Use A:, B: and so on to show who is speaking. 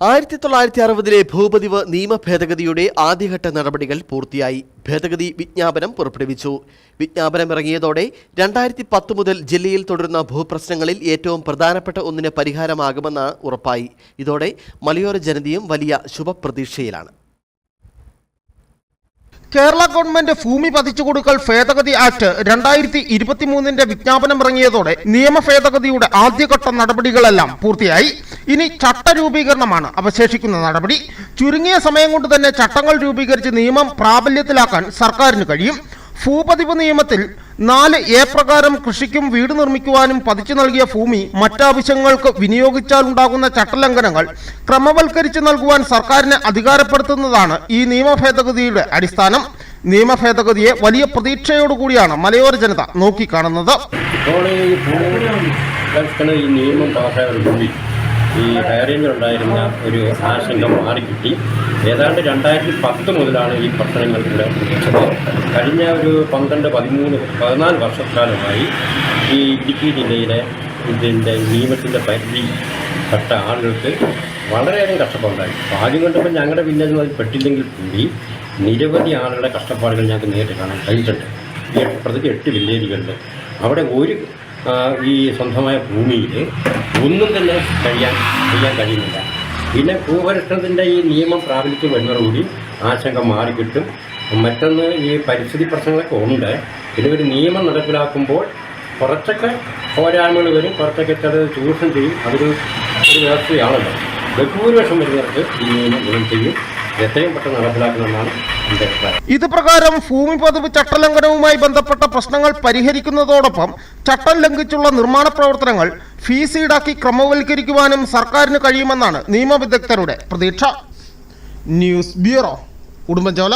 A: ആയിരത്തി തൊള്ളായിരത്തി അറുപതിലെ ഭൂപതിവ് നിയമ ഭേദഗതിയുടെ ആദ്യഘട്ട നടപടികൾ പൂർത്തിയായി. ഭേദഗതി വിജ്ഞാപനം പുറപ്പെടുവിച്ചു. വിജ്ഞാപനം ഇറങ്ങിയതോടെ രണ്ടായിരത്തി പത്ത് മുതൽ ജില്ലയിൽ തുടരുന്ന ഭൂപ്രശ്നങ്ങളിൽ ഏറ്റവും പ്രധാനപ്പെട്ട ഒന്നിന് പരിഹാരമാകുമെന്ന് ഉറപ്പായി. ഇതോടെ മലയോര ജനതയും വലിയ ശുഭപ്രതീക്ഷയിലാണ്.
B: കേരള ഗവൺമെന്റ് ഭൂമി പതിച്ചു കൊടുക്കൽ ഭേദഗതി ആക്ട് രണ്ടായിരത്തി ഇരുപത്തിമൂന്നിന്റെ വിജ്ഞാപനം ഇറങ്ങിയതോടെ നിയമ ഭേദഗതിയുടെ ആദ്യഘട്ട നടപടികളെല്ലാം പൂർത്തിയായി. ഇനി ചട്ടരൂപീകരണമാണ് അവശേഷിക്കുന്ന നടപടി. ചുരുങ്ങിയ സമയം കൊണ്ട് തന്നെ ചട്ടങ്ങൾ രൂപീകരിച്ച് നിയമം പ്രാബല്യത്തിലാക്കാൻ സർക്കാരിന് കഴിയും. ഭൂപതിവ് നിയമത്തിൽ നാല് എ പ്രകാരം കൃഷിക്കും വീട് നിർമ്മിക്കുവാനും പതിച്ചു നൽകിയ ഭൂമി മറ്റാവശ്യങ്ങൾക്ക് വിനിയോഗിച്ചാൽ ഉണ്ടാകുന്ന ചട്ടലംഘനങ്ങൾ ക്രമവൽക്കരിച്ച് നൽകുവാൻ സർക്കാരിനെ അധികാരപ്പെടുത്തുന്നതാണ് ഈ നിയമ ഭേദഗതിയുടെ അടിസ്ഥാനം. നിയമ ഭേദഗതിയെ വലിയ പ്രതീക്ഷയോടുകൂടിയാണ് മലയോര ജനത നോക്കിക്കാണുന്നത്.
C: ഈ ഹയറിങ്ങിലുണ്ടായിരുന്ന ഒരു ആശങ്ക മാറിക്കിട്ടി. ഏതാണ്ട് രണ്ടായിരത്തി പത്ത് മുതലാണ് ഈ പ്രശ്നങ്ങൾ ഇവിടെ ഉദിച്ചത് കഴിഞ്ഞ ഒരു പന്ത്രണ്ട് പതിമൂന്ന് പതിനാല് വർഷക്കാലമായി ഈ ഇടുക്കി ജില്ലയിലെ ഇതിന്റെ നിയമത്തിന്റെ പരിധി പെട്ട ആളുകൾക്ക് വളരെയധികം കഷ്ടപ്പാടുണ്ടായി. ആദ്യം കണ്ടപ്പോൾ ഞങ്ങളുടെ വില്ലേജിൽ അതിൽ പെട്ടില്ലെങ്കിൽ കൂടി നിരവധി ആളുകളുടെ കഷ്ടപ്പാടുകൾ ഞങ്ങൾക്ക് നേരിട്ട് കാണാൻ കഴിഞ്ഞിട്ടുണ്ട്. പ്രതി എട്ട് വില്ലേജുകളിൽ അവിടെ ഒരു ഈ സ്വന്തമായ ഭൂമിയിൽ ഒന്നും തന്നെ കഴിയാൻ ചെയ്യാൻ കഴിയുന്നില്ല. പിന്നെ ഭൂപരിഷ്കരണത്തിന്റെ ഈ നിയമം പ്രാബല്യത്തിൽ വരുന്നതോടുകൂടി ആശങ്ക മാറിക്കിട്ടും. മറ്റൊന്ന് ഈ പരിസ്ഥിതി പ്രശ്നങ്ങളൊക്കെ ഉണ്ട്. പിന്നെ ഒരു നിയമം നടപ്പിലാക്കുമ്പോൾ കുറച്ചൊക്കെ പോരായ്മകൾ വരും കുറച്ചൊക്കെ ചിലത് ചൂഷണം ചെയ്യും. അതൊരു ഒരു വ്യവസ്ഥയാണല്ലോ. ബഹുഭൂരിപക്ഷം വരുന്നവർക്ക് ഈ നിയമം ഗുണം ചെയ്യും.
B: ഇത് പ്രകാരം ഭൂമി പതിവ് ചട്ടലംഘനവുമായി ബന്ധപ്പെട്ട പ്രശ്നങ്ങൾ പരിഹരിക്കുന്നതോടൊപ്പം ചട്ടം ലംഘിച്ചുള്ള നിർമ്മാണ പ്രവർത്തനങ്ങൾ ഫീസ് ഈടാക്കി ക്രമവൽക്കരിക്കുവാനും സർക്കാരിന് കഴിയുമെന്നാണ് നിയമവിദഗ്ധരുടെ പ്രതീക്ഷ. News bureau Udumbanchola.